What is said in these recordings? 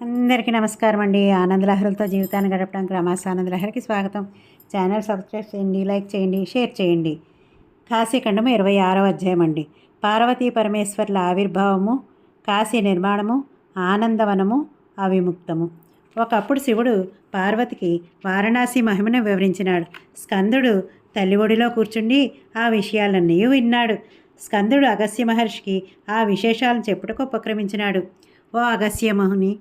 అందరికీ నమస్కారం అండి. ఆనందలహరులతో జీవితాన్ని గడపడానికి రమాస ఆనందలహరికి స్వాగతం. ఛానల్ సబ్స్క్రైబ్ చేయండి లైక్ చేయండి షేర్ చేయండి. కాశీఖండము ఇరవై ఆరవ అధ్యాయం అండి. పార్వతీ పరమేశ్వర్ల ఆవిర్భావము కాశీ నిర్మాణము ఆనందవనము అవిముక్తము. ఒకప్పుడు శివుడు పార్వతికి వారణాసి మహిమను వివరించినాడు. స్కందుడు తల్లి ఒడిలో కూర్చుండి ఆ విషయాలన్నీ విన్నాడు. స్కందుడు అగస్య మహర్షికి ఆ విశేషాలను చెప్పుటకు ఉపక్రమించినాడు. ఓ అగస్య మహుని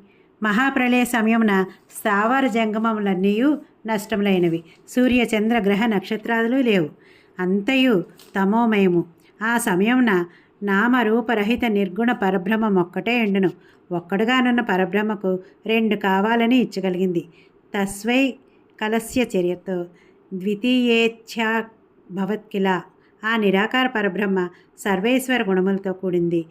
మహాప్రళయ సమయమున స్థావర జంగమములన్నీ నష్టములైనవి. సూర్య చంద్ర గ్రహ నక్షత్రాదులు లేవు. అంతయు తమోమయము. ఆ సమయమున నామరూపరహిత నిర్గుణ పరబ్రహ్మం ఒక్కటే ఎండును. ఒక్కడుగానున్న పరబ్రహ్మకు రెండు కావాలని ఇచ్చగలిగింది. తస్వై కలస్య చర్యతో ద్వితీయేచ్ఛా భవత్కిలా. ఆ నిరాకార పరబ్రహ్మ సర్వేశ్వర గుణములతో కూడింది.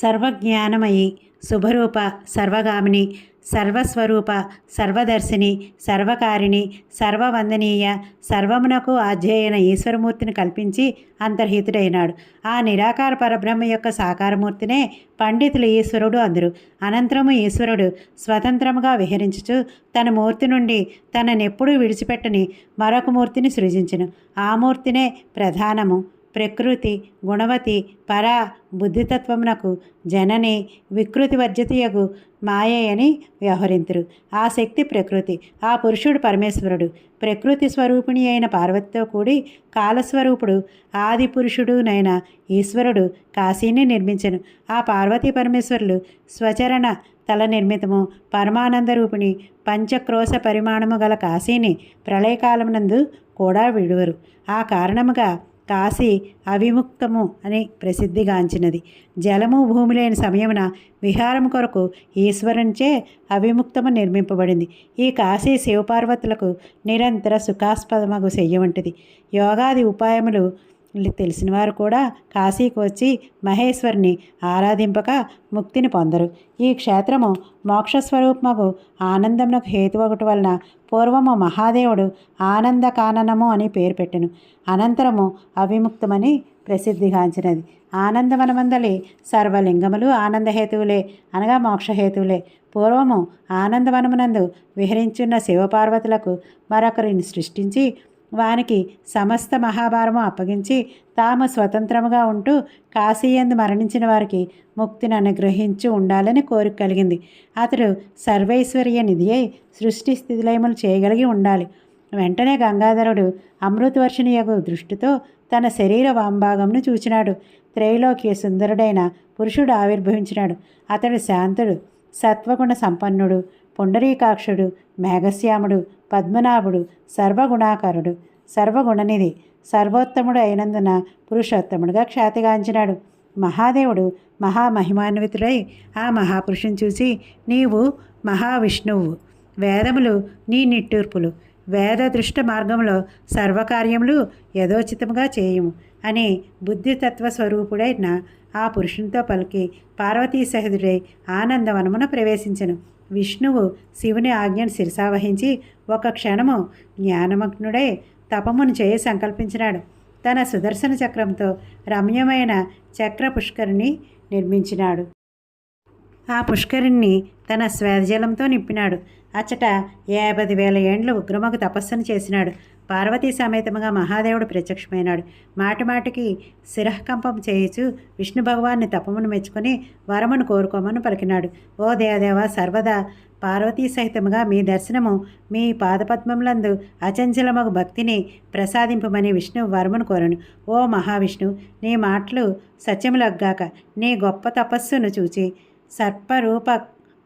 సర్వజ్ఞానమయి శుభరూప సర్వగామిని సర్వస్వరూప సర్వదర్శిని సర్వకారిణి సర్వవందనీయ సర్వమునకు అధ్యయన ఈశ్వరమూర్తిని కల్పించి అంతర్హితుడైనాడు. ఆ నిరాకార పరబ్రహ్మ యొక్క సాకారమూర్తినే పండితులు ఈశ్వరుడు అందరు. అనంతరము ఈశ్వరుడు స్వతంత్రముగా విహరించుచు తన మూర్తి నుండి తననెప్పుడూ విడిచిపెట్టని మరొక మూర్తిని సృజించను. ఆ మూర్తినే ప్రధానము. ప్రకృతి గుణవతి పర బుద్ధితత్వమునకు జనని వికృతి వర్జితయగు మాయని వ్యవహరింతురు. ఆ శక్తి ప్రకృతి. ఆ పురుషుడు పరమేశ్వరుడు. ప్రకృతి స్వరూపిణి అయిన పార్వతితో కూడి కాలస్వరూపుడు ఆది పురుషుడునైన ఈశ్వరుడు కాశీని నిర్మించను. ఆ పార్వతీ పరమేశ్వరులు స్వచరణ తల నిర్మితము పరమానంద రూపిణి పంచక్రోశ పరిమాణము గల కాశీని ప్రళయకాలమునందు కూడా విడువరు. ఆ కారణముగా కాశీ అవిముక్తము అని ప్రసిద్ధిగాంచినది. జలము భూమి లేని సమయమున విహారం కొరకు ఈశ్వరునిచే అవిముక్తము నిర్మింపబడింది. ఈ కాశీ శివపార్వతులకు నిరంతర సుఖాస్పదమగు చెయ్యవంటిది యోగాది ఉపాయములు తెలిసిన వారు కూడా కాశీకి వచ్చి మహేశ్వరిని ఆరాధింపక ముక్తిని పొందరు. ఈ క్షేత్రము మోక్షస్వరూపముకు ఆనందమునకు హేతు ఒకటి వలన పూర్వము మహాదేవుడు ఆనంద కాననము అని పేరు పెట్టెను. అనంతరము అవిముక్తమని ప్రసిద్ధిగాంచినది ఆనందవనమందలి సర్వలింగములు ఆనందహేతువులే అనగా మోక్షహేతువులే. పూర్వము ఆనందవనమునందు విహరించున్న శివపార్వతులకు మరొకరిని సృష్టించి వానికి సమస్త మహాభారము అప్పగించి తాము స్వతంత్రముగా ఉంటూ కాశీయందు మరణించిన వారికి ముక్తిని అనుగ్రహించి ఉండాలని కోరిక కలిగింది. అతడు సర్వైశ్వర్య నిధి అయి సృష్టి స్థితిలయములు చేయగలిగి ఉండాలి. వెంటనే గంగాధరుడు అమృతవర్షిణి యొక్క దృష్టితో తన శరీర వాంభాగంను చూచినాడు. త్రైలోక్య సుందరుడైన పురుషుడు ఆవిర్భవించినాడు. అతడు శాంతుడు సత్వగుణ సంపన్నుడు పుండరీకాక్షుడు మేఘశ్యాముడు పద్మనాభుడు సర్వగుణాకరుడు సర్వగుణనిధి సర్వోత్తముడు అయినందున పురుషోత్తముడుగా ఖ్యాతిగాంచినాడు. మహాదేవుడు మహామహిమాన్వితుడై ఆ మహాపురుషుని చూసి నీవు మహావిష్ణువు. వేదములు నీ నిట్టూర్పులు. వేద దృష్ట మార్గంలో సర్వకార్యములు యథోచితముగా చేయము అని బుద్ధితత్వ స్వరూపుడైన ఆ పురుషునితో పలికి పార్వతీ సహితుడై ఆనందవనమున ప్రవేశించను. విష్ణువు శివుని ఆజ్ఞను శిరసావహించి ఒక క్షణము జ్ఞానమగ్నుడై తపమును చేయ సంకల్పించినాడు. తన సుదర్శన చక్రంతో రమ్యమైన చక్ర పుష్కరిణి నిర్మించినాడు. ఆ పుష్కరిణిని తన స్వేదజలంతో నింపినాడు. అచ్చట యాభై వేల ఏండ్లు ఉగ్రమకు తపస్సును చేసినాడు. పార్వతీ సమేతముగా మహాదేవుడు ప్రత్యక్షమైనాడు. మాటిమాటికి శిరహకంపం చేయుచు విష్ణు భగవాన్ని తపమును మెచ్చుకొని వరమును కోరుకోమని పలికినాడు. ఓ దేవదేవ సర్వదా పార్వతీ సహితముగా మీ దర్శనము మీ పాదపద్మములందు అచంచలమగు భక్తిని ప్రసాదింపమని విష్ణు వరమును కోరను. ఓ మహావిష్ణు నీ మాటలు సత్యములగ్గాక నీ గొప్ప తపస్సును చూచి సర్పరూప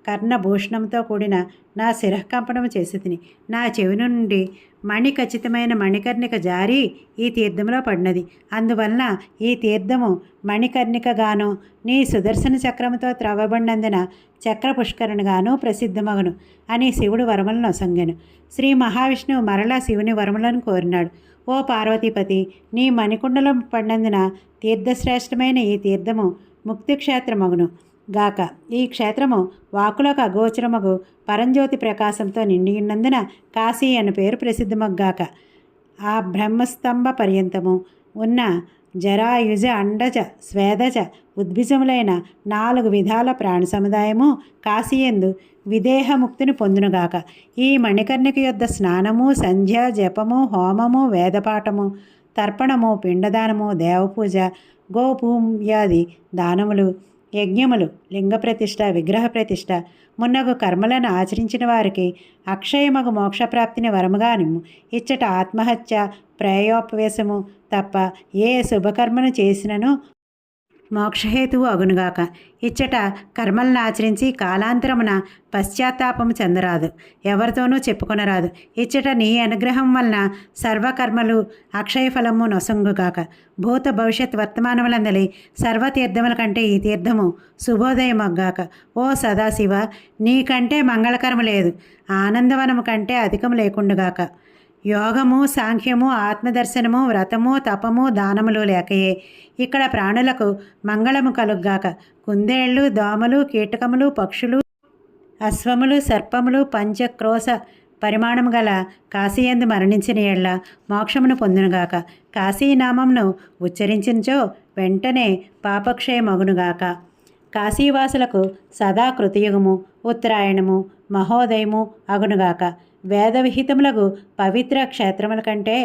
కర్ణభూషణంతో కూడిన నా శిరఃకంపనము చేసి తిని నా చెవి నుండి మణి ఖచ్చితమైన మణికర్ణిక జారి ఈ తీర్థంలో పడినది. అందువలన ఈ తీర్థము మణికర్ణికగాను నీ సుదర్శన చక్రముతో త్రవ్వబడినందున చక్ర పుష్కరణగాను ప్రసిద్ధమగను అని శివుడు వరములను నొసంగెను శ్రీ మహావిష్ణువు మరలా శివుని వరములను కోరినాడు. ఓ పార్వతీపతి నీ మణికుండలం పడినందున తీర్థశ్రేష్టమైన ఈ తీర్థము ముక్తిక్షేత్రమగును. గాక. ఈ క్షేత్రము వాకులకు అగోచరమగు పరంజ్యోతి ప్రకాశంతో నిండియున్నందున కాశీ అన్న పేరు ప్రసిద్ధమగ్గాక ఆ బ్రహ్మస్తంభ పర్యంతము ఉన్న జరాయుజ అండజ స్వేదజ ఉద్భిజములైన నాలుగు విధాల ప్రాణ సముదాయము కాశీయందు విదేహముక్తిని పొందునుగాక ఈ మణికర్ణిక యొద్ద స్నానము సంధ్య జపము హోమము వేదపాఠము తర్పణము పిండదానము దేవపూజ గోపూమ్యాది దానములు యజ్ఞములు లింగ ప్రతిష్ట విగ్రహ ప్రతిష్ట మున్నగు కర్మలను ఆచరించిన వారికి అక్షయమగు మోక్షప్రాప్తిని వరముగానిము ఇచ్చట ఆత్మహత్య ప్రేయోపవేశము తప్ప ఏ శుభకర్మను చేసినను మోక్షహేతువు అగునుగాక. ఇచ్చట కర్మలను ఆచరించి కాలాంతరమున పశ్చాత్తాపము చెందరాదు. ఎవరితోనూ చెప్పుకొనరాదు. ఇచ్చట నీ అనుగ్రహం వలన సర్వకర్మలు అక్షయ ఫలము నొసంగుగాక. భూత భవిష్యత్ వర్తమానములందలి సర్వతీర్థముల కంటే ఈ తీర్థము శుభోదయమగ్గాక. ఓ సదాశివ నీకంటే మంగళకరము లేదు. ఆనందవనము కంటే అధికము లేకుండుగాక. యోగము సాంఖ్యము ఆత్మదర్శనము వ్రతము తపము దానములు లేకయే. ఇక్కడ ప్రాణులకు మంగళము కలుగ్గాక. కుందేళ్ళు దోమలు కీటకములు పక్షులు అశ్వములు సర్పములు పంచక్రోశ పరిమాణము గల కాశీయందు మరణించిన ఎళ్ళ మోక్షమును పొందునుగాక. కాశీనామంను ఉచ్చరించినచో వెంటనే పాపక్షయమగునుగాక. కాశీవాసులకు సదా కృతయుగము ఉత్తరాయణము మహోదయము అగునుగాక. వేదవిహితములకు పవిత్ర క్షేత్రముల కంటే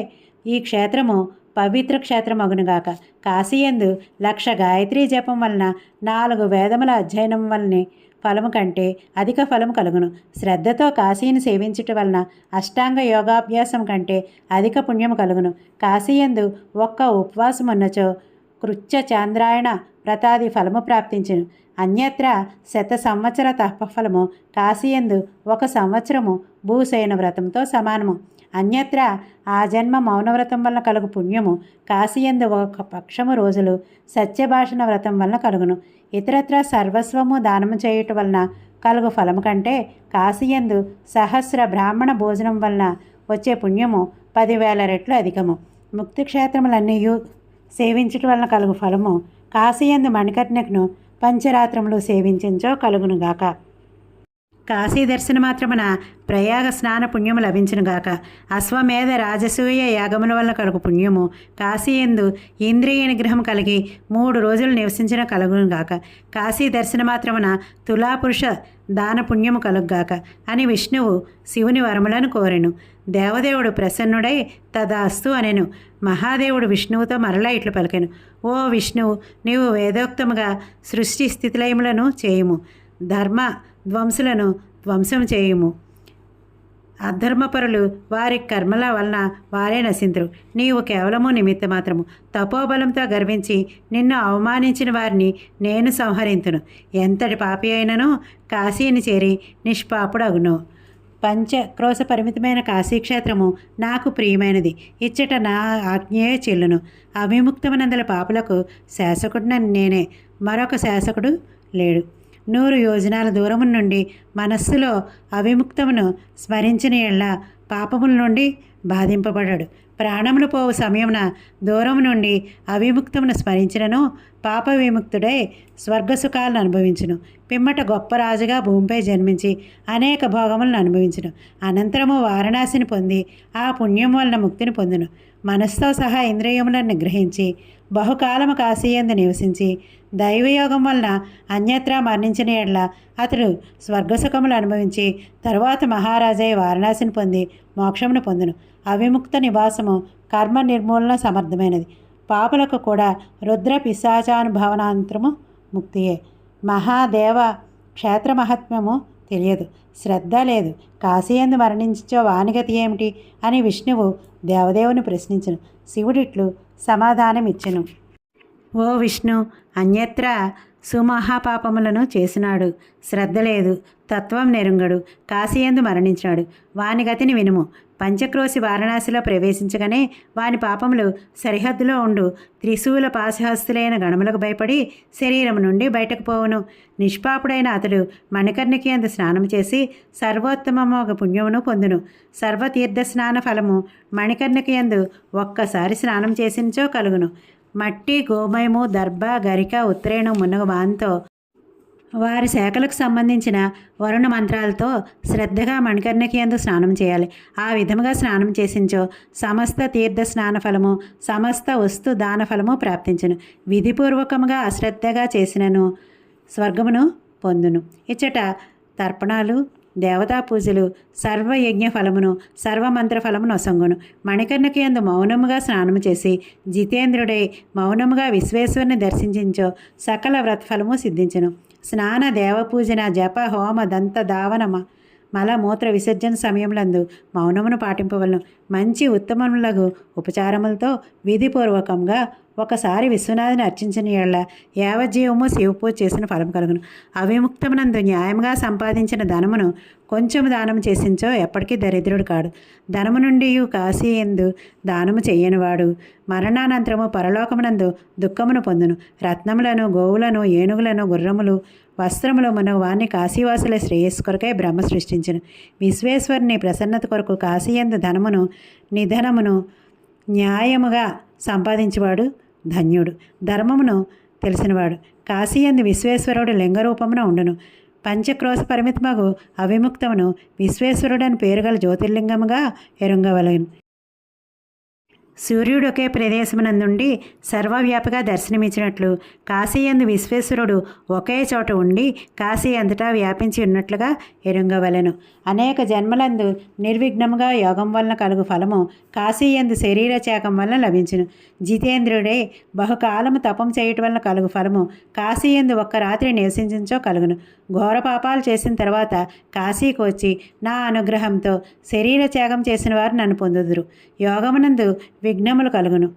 ఈ క్షేత్రము పవిత్ర క్షేత్రం అగునుగాక కాశీయందు లక్ష గాయత్రీ జపం వలన నాలుగు వేదముల అధ్యయనం వలన ఫలము కంటే అధిక ఫలము కలుగును. శ్రద్ధతో కాశీని సేవించుట వలన అష్టాంగ యోగాభ్యాసం కంటే అధిక పుణ్యము కలుగును. కాశీయందు ఒక్క ఉపవాసం ఉన్నచో కృత్య చాంద్రాయణ వ్రతాది ఫలము ప్రాప్తించును. అన్యత్ర శత సంవత్సర తపఫలము కాశీయందు ఒక సంవత్సరము భూసేన వ్రతంతో సమానము. అన్యత్ర ఆ జన్మ మౌనవ్రతం వలన కలుగు పుణ్యము కాశీయందు ఒక పక్షము రోజులు సత్యభాషణ వ్రతం వలన కలుగును. ఇతరత్ర సర్వస్వము దానము చేయుట వలన కలుగు ఫలము కంటే కాశీయందు సహస్ర బ్రాహ్మణ భోజనం వలన వచ్చే పుణ్యము పదివేల రెట్లు అధికము. ముక్తి సేవించటం వలన కలుగు ఫలము కాశీయందు మణికర్ణకును పంచరాత్రములు సేవించించో కలుగునుగాక. కాశీ దర్శన మాత్రమున ప్రయాగ స్నాన పుణ్యము లభించునుగాక అశ్వమేధ రాజసూయ యాగముల వల్ల కలుగు పుణ్యము. కాశీ ఎందు ఇంద్రియ నిగ్రహం కలిగి మూడు రోజులు నివసించిన కలుగునుగాక కాశీ దర్శన మాత్రమున తులాపురుష దాన పుణ్యము కలుగుగాక అని విష్ణువు శివుని వరములను కోరెను. దేవదేవుడు ప్రసన్నుడై తదాస్తు అనెను. మహాదేవుడు విష్ణువుతో మరలా ఇట్లు పలికెను. ఓ విష్ణువు నీవు వేదోక్తముగా సృష్టి స్థితిలయములను చేయుము. ధర్మ ధ్వంసులను ధ్వంసం చేయుము. అధర్మపరులు వారి కర్మల వలన వారే నశింతురు. నీవు కేవలము నిమిత్త మాత్రము తపోబలంతో గర్వించి నిన్ను అవమానించిన వారిని నేను సంహరింతును. ఎంతటి పాపి అయినను కాశీని చేరి నిష్పాపుడగును. పంచక్రోశ పరిమితమైన కాశీక్షేత్రము నాకు ప్రియమైనది. ఇచ్చట నా ఆజ్ఞయే చెల్లును. అవిముక్తమనందల పాపులకు శాసకుడిన నేనే. మరొక శాసకుడు లేడు. నూరు యోజనాల దూరము నుండి మనస్సులో అవిముక్తమును స్మరించిన ఎళ్ళ పాపముల నుండి బాధింపబడాడు. ప్రాణములు పోవు సమయమున దూరం నుండి అవిముక్తమును స్మరించినను పాప విముక్తుడై స్వర్గసుఖాలను అనుభవించును. పిమ్మట గొప్ప రాజుగా భూమిపై జన్మించి అనేక భోగములను అనుభవించును. అనంతరము వారణాసిని పొంది ఆ పుణ్యం వలన ముక్తిని పొందును. మనస్సుతో సహా ఇంద్రియములను నిగ్రహించి బహుకాలము కాశీయందు నివసించి దైవయోగం వలన అన్యత్రా మరణించిన ఎడ్ల అతడు స్వర్గసుఖములు అనుభవించి తరువాత మహారాజయ్య వారణాసిని పొంది మోక్షమును పొందును. అవిముక్త నివాసము కర్మ నిర్మూలన సమర్థమైనది. పాపులకు కూడా రుద్ర పిశాచానుభవనాంతరము ముక్తియే. మహాదేవ క్షేత్ర మహాత్మ్యము తెలియదు. శ్రద్ధ లేదు. కాశీయందు మరణించో వానిగతి ఏమిటి అని విష్ణువు దేవదేవుని ప్రశ్నించను. శివుడిట్లు సమాధానమిచ్చెను. ఓ విష్ణు అన్యత్ర సుమహాపాపములను చేసినాడు. శ్రద్ధ లేదు. తత్వం నెరుంగడు. కాశీయందు మరణించినాడు. వాని గతిని వినుము. పంచక్రోశి వారణాసిలో ప్రవేశించగానే వాని పాపములు సరిహద్దులో ఉండు. త్రిశూల పాశహస్తులైన గణములకు భయపడి శరీరం నుండి బయటకు పోవును. నిష్పాపుడైన అతడు మణికర్ణికి అందు స్నానం చేసి సర్వోత్తమము ఒక పుణ్యమును పొందును. సర్వతీర్థ స్నాన ఫలము మణికర్ణికి అందు ఒక్కసారి స్నానం చేసినచో కలుగును. మట్టి గోమయము దర్భ గరిక ఉత్తరేణం మునగ వాంతో వారి శాఖలకు సంబంధించిన వరుణ మంత్రాలతో శ్రద్ధగా మణికర్ణకి ఎందు స్నానం చేయాలి. ఆ విధముగా స్నానం చేసించో. సమస్త తీర్థ స్నాన ఫలము సమస్త వస్తు దాన ఫలము ప్రాప్తించును. విధిపూర్వకముగా అశ్రద్ధగా చేసినను స్వర్గమును పొందును. ఇచ్చట తర్పణాలు దేవతా పూజలు సర్వయజ్ఞ ఫలమును సర్వమంత్ర ఫలమును ఒసంగును మణికర్ణకి ఎందు మౌనముగా స్నానము చేసి జితేంద్రుడై మౌనముగా విశ్వేశ్వరుని దర్శించో సకల వ్రతఫలము సిద్ధించును. స్నాన దేవపూజన జప హోమ దంత దావనమ. మల మూత్ర విసర్జన సమయములందు మౌనమును పాటింపవలను. మంచి ఉత్తమములకు ఉపచారములతో విధిపూర్వకంగా ఒకసారి విశ్వనాథుని అర్చించిన ఏళ్ళ యావజ్జీవము శివపూజ చేసిన ఫలం కలుగును. అవిముక్తమునందు న్యాయంగా సంపాదించిన ధనమును కొంచెం దానం చేసించో ఎప్పటికీ దరిద్రుడు కాడు. ధనము నుండి కాశీ ఎందు దానము చెయ్యనివాడు మరణానంతరము పరలోకమునందు దుఃఖమును పొందును. రత్నములను గోవులను ఏనుగులను గుర్రములు వస్త్రములు మన వారిని కాశీవాసుల శ్రేయస్సు కొరకై బ్రహ్మ సృష్టించను. విశ్వేశ్వరుని ప్రసన్నత కొరకు కాశీయందు ధనమును నిధనమును న్యాయముగా సంపాదించేవాడు ధన్యుడు. ధర్మమును తెలిసినవాడు. కాశీయందు విశ్వేశ్వరుడు లింగరూపమున ఉండును. పంచక్రోశ పరిమితమగు అవిముక్తమును విశ్వేశ్వరుడని పేరుగల జ్యోతిర్లింగముగా ఎరుంగవలయం సూర్యుడు ఒకే ప్రదేశమునందుండి సర్వవ్యాపిగా దర్శనమిచ్చినట్లు కాశీయందు విశ్వేశ్వరుడు ఒకే చోట ఉండి కాశీ అంతటా వ్యాపించి ఉన్నట్లుగా ఎరుంగవలను. అనేక జన్మలందు నిర్విఘ్నముగా యోగం వలన కలుగు ఫలము కాశీయందు శరీర చేకం వలన లభించును. జితేంద్రుడే బహుకాలము తపం చేయటం వలన కలుగు ఫలము కాశీయందు ఒక్క రాత్రి నివసించో కలుగును. ఘోర పాపాలు చేసిన తర్వాత కాశీకి వచ్చి నా అనుగ్రహంతో శరీర త్యాగం చేసిన వారు నన్ను పొందుదురు. యోగమునందు విఘ్నములు కలుగును.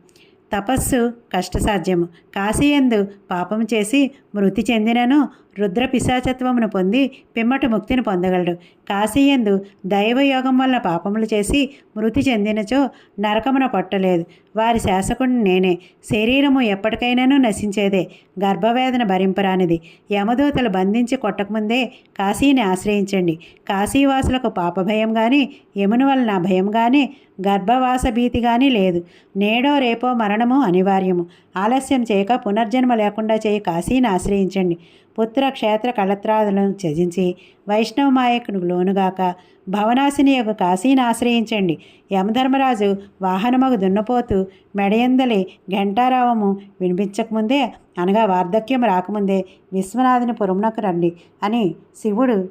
తపస్సు కష్టసాధ్యము. కాశీయందు పాపం చేసి మృతి చెందినను రుద్ర పిశాచత్వమును పొంది పిమ్మట ముక్తిని పొందగలడు. కాశీయందు దైవయోగం వలన పాపములు చేసి మృతి చెందినచో నరకమున పట్టలేదు. వారి శాసకుడిని నేనే. శరీరము ఎప్పటికైనాను నశించేదే. గర్భవేదన భరింపరానిది. యమదూతలు బంధించి కొట్టకముందే కాశీని ఆశ్రయించండి. కాశీవాసులకు పాపభయం కానీ యముని వలన భయం కానీ గర్భవాస భీతి కానీ లేదు. నేడో రేపో మరణము అనివార్యము. ఆలస్యం చేయక పునర్జన్మ లేకుండా చేయి కాశీని ఆశ్రయించండి. పుత్ర క్షేత్ర కళత్రాదులను త్యజించి వైష్ణవ మాయకును లోనుగాక భవనాశిని యొక్క కాశీని ఆశ్రయించండి. యమధర్మరాజు వాహనమగు దున్నపోతూ మెడయందలి ఘంటారావము వినిపించకముందే అనగా వార్ధక్యం రాకముందే విశ్వనాథుని పురమునకు రండి అని శివుడు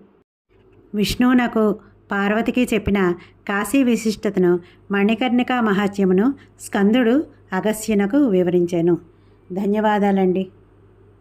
విష్ణువునకు పార్వతికి చెప్పిన కాశీ విశిష్టతను మణికర్ణికా మహాత్యమును స్కందుడు అగస్యునకు వివరించాను. ధన్యవాదాలండి.